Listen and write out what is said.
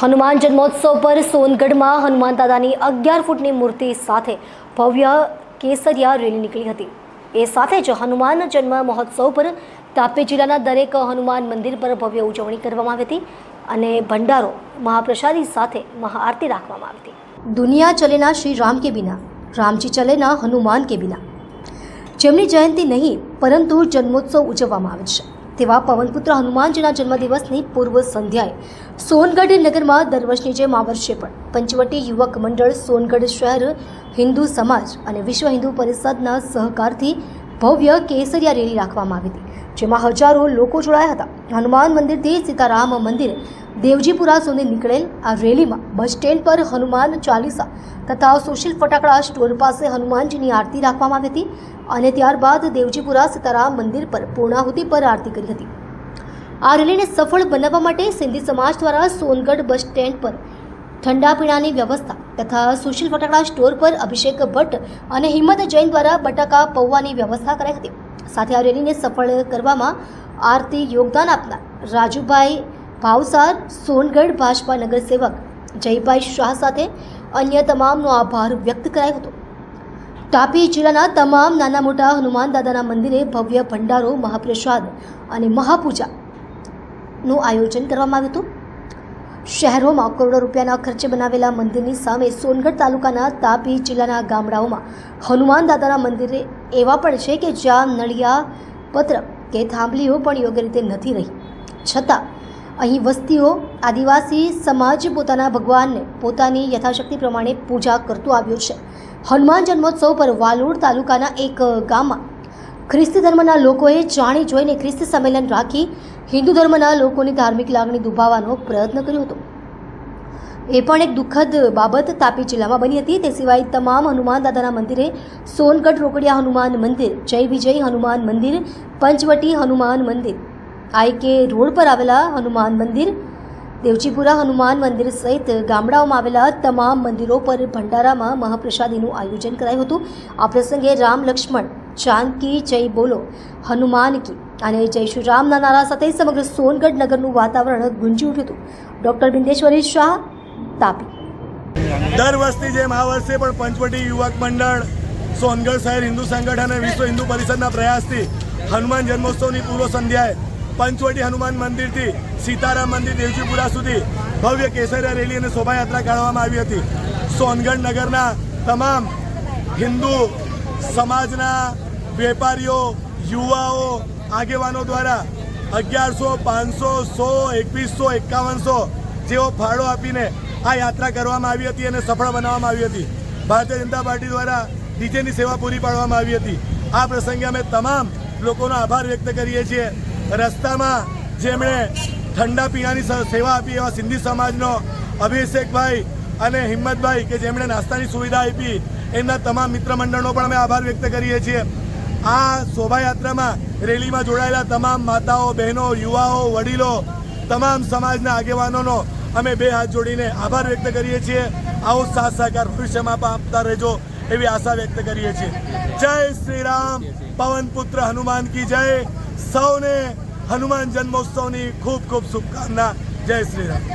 હનુમાન જન્મોત્સવ પર સોનગઢમાં હનુમાન દાદાની અગિયાર ફૂટની મૂર્તિ સાથે ભવ્ય કેસરિયા રેલી નીકળી હતી. એ સાથે જ હનુમાન જન્મ મહોત્સવ પર તાપી જિલ્લાના દરેક હનુમાન મંદિર પર ભવ્ય ઉજવણી કરવામાં આવી હતી અને ભંડારો મહાપ્રસાદી સાથે મહાઆરતી રાખવામાં આવી હતી. દુનિયા ચલેના શ્રી રામ કે બિના, રામજી ચલેના હનુમાન કે બિના. જેમની જયંતિ નહીં, પરંતુ જન્મોત્સવ ઉજવવામાં આવે છે. તેવા પવનપુત્ર હનુમાનજીના જન્મદિવસની પૂર્વ સંધ્યાએ સોનગઢ નગરમાં દર વર્ષની જેમ આ વર્ષે પણ પંચવટી યુવક મંડળ સોનગઢ શહેર હિન્દુ સમાજ અને વિશ્વ હિન્દુ પરિષદના સહકારથી ભવ્ય કેસરિયા રેલી રાખવામાં આવી હતી. જેમાં હજારો લોકો જોડાયા હતા. હનુમાન મંદિરથી સીતારામ મંદિર દેવજીપુરા સુધી નીકળેલ આ રેલીમાં બસ સ્ટેન્ડ પર હનુમાન ચાલીસા તથા સુશીલ ફટાકડા સ્ટોર પાસે હનુમાનજીની આરતી રાખવામાં આવી હતી અને ત્યારબાદ દેવજીપુરા સીતારામ મંદિર પર પૂર્ણાહુતિ પર આરતી કરી હતી. આ રેલીને સફળ બનાવવા માટે સિંધી સમાજ દ્વારા સોનગઢ બસ સ્ટેન્ડ પર ઠંડા પીણાની વ્યવસ્થા તથા સુશીલ ફટાકડા સ્ટોર પર અભિષેક ભટ્ટ અને હિંમત જૈન દ્વારા બટાકા પૌવાની વ્યવસ્થા કરાઈ હતી. સાથે આ રેલીને સફળ કરવામાં આરતી યોગદાન આપનાર રાજુભાઈ ભાવસાર, સોનગઢ ભાજપા નગરસેવક જયભાઈ શાહ સાથે અન્ય તમામનો આભાર વ્યક્ત કરાયો હતો. તાપી જિલ્લાના તમામ નાના મોટા હનુમાન દાદાના મંદિરે ભવ્ય ભંડારો, મહાપ્રસાદ અને મહાપૂજાનું આયોજન કરવામાં આવ્યું હતું. શહેરોમાં કરોડો રૂપિયાના ખર્ચે બનાવેલા મંદિરની સામે સોનગઢ તાલુકાના તાપી જિલ્લાના ગામડાઓમાં હનુમાન દાદાના મંદિરે એવા પણ છે કે જ્યાં નળિયા, પત્ર કે થાંભલીઓ પણ યોગ્ય રીતે નથી રહી. છતાં, અહીં વસ્તીઓ, આદિવાસી સમાજ પોતાના ભગવાનને પોતાની યથાશક્તિ પ્રમાણે પૂજા કરતો આવ્યો છે. હનુમાન જન્મોત્સવ પર વાલોડ તાલુકાના એક ગામમાં ખ્રિસ્તી ધર્મના લોકોએ જાણી જોઈને ખ્રિસ્ત સંમેલન રાખી હિન્દુ ધર્મના લોકોની ધાર્મિક લાગણી દુભાવવાનો પ્રયત્ન કર્યો હતો. એ પણ એક દુઃખદ બાબત તાપી જિલ્લામાં બની હતી. તે સિવાય તમામ હનુમાન દાદાના મંદિરે સોનગઢ રોકડિયા હનુમાન મંદિર, જય વિજય હનુમાન મંદિર, પંચવટી હનુમાન મંદિર આઈકે રોડ પર આવેલા હનુમાન મંદિર, દેવજીપુરા હનુમાન મંદિર સહિત ગામડાઓમાં આવેલા તમામ મંદિરો પર ભંડારામાં મહાપ્રસાદીનું આયોજન કરાયું હતું. આ પ્રસંગે રામ લક્ષ્મણ જાનકી જય બોલો. હનુમાન કી અને જય શ્રી રામના નારા સાથે સમગ્ર સોનગઢ નગરનું વાતાવરણ ગુંજી ઉઠ્યું હતું. ડૉક્ટર બિંદેશ્વરી શાહ, તાપી. દર વર્ષની જેમ આ વર્ષે પણ પંચવટી યુવક મંડળ, સોનગઢ શહેર હિન્દુ સંગઠન અને વિશ્વ હિન્દુ પરિષદના પ્રયાસથી હનુમાન જન્મોત્સવની પૂર્વ સંધ્યાએ પંચવટી હનુમાન મંદિરથી સીતારામ મંદિર દેવજીપુરા સુધી ભવ્ય કેસરિયા રેલી અને શોભાયાત્રા કાઢવામાં આવી હતી. સોનગઢ નગરના તમામ હિન્દુ સમાજના વેપારીઓ, યુવાઓ, આગેવાનો દ્વારા અગિયારસો, પાંચસો, સો, એકવીસો, એકાવનસો જેવો ફાળો આપીને આ યાત્રા કરવામાં આવી હતી અને સફળ બનાવવામાં આવી હતી. ભારતીય જનતા પાર્ટી દ્વારા ડીજેની સેવા પૂરી પાડવામાં આવી હતી. આ પ્રસંગે અમે તમામ લોકોનો આભાર વ્યક્ત કરીએ છીએ. રસ્તામાં જેમણે ઠંડા પીણાની સેવા આપી એવા સિંધી સમાજનો અભિષેકભાઈ અને હિંમતભાઈ કે જેમણે નાસ્તાની સુવિધા આપી, એમના તમામ મિત્ર મંડળનો પણ અમે આભાર વ્યક્ત કરીએ છીએ. આ શોભાયાત્રામાં રેલીમાં જોડાયેલા તમામ માતાઓ, બહેનો, યુવાઓ, વડીલો, તમામ સમાજના આગેવાનોનો અમે બે હાથ જોડીને આભાર વ્યક્ત કરીએ છીએ. આવો સાથ સહકાર ભવિષ્યમાં પણ આપતા રહેજો એવી આશા વ્યક્ત કરીએ છીએ. જય શ્રી રામ. પવન પુત્ર હનુમાન કી જય. સૌને હનુમાન જન્મોત્સવની ખૂબ ખૂબ શુભકામના. જય શ્રી રામ.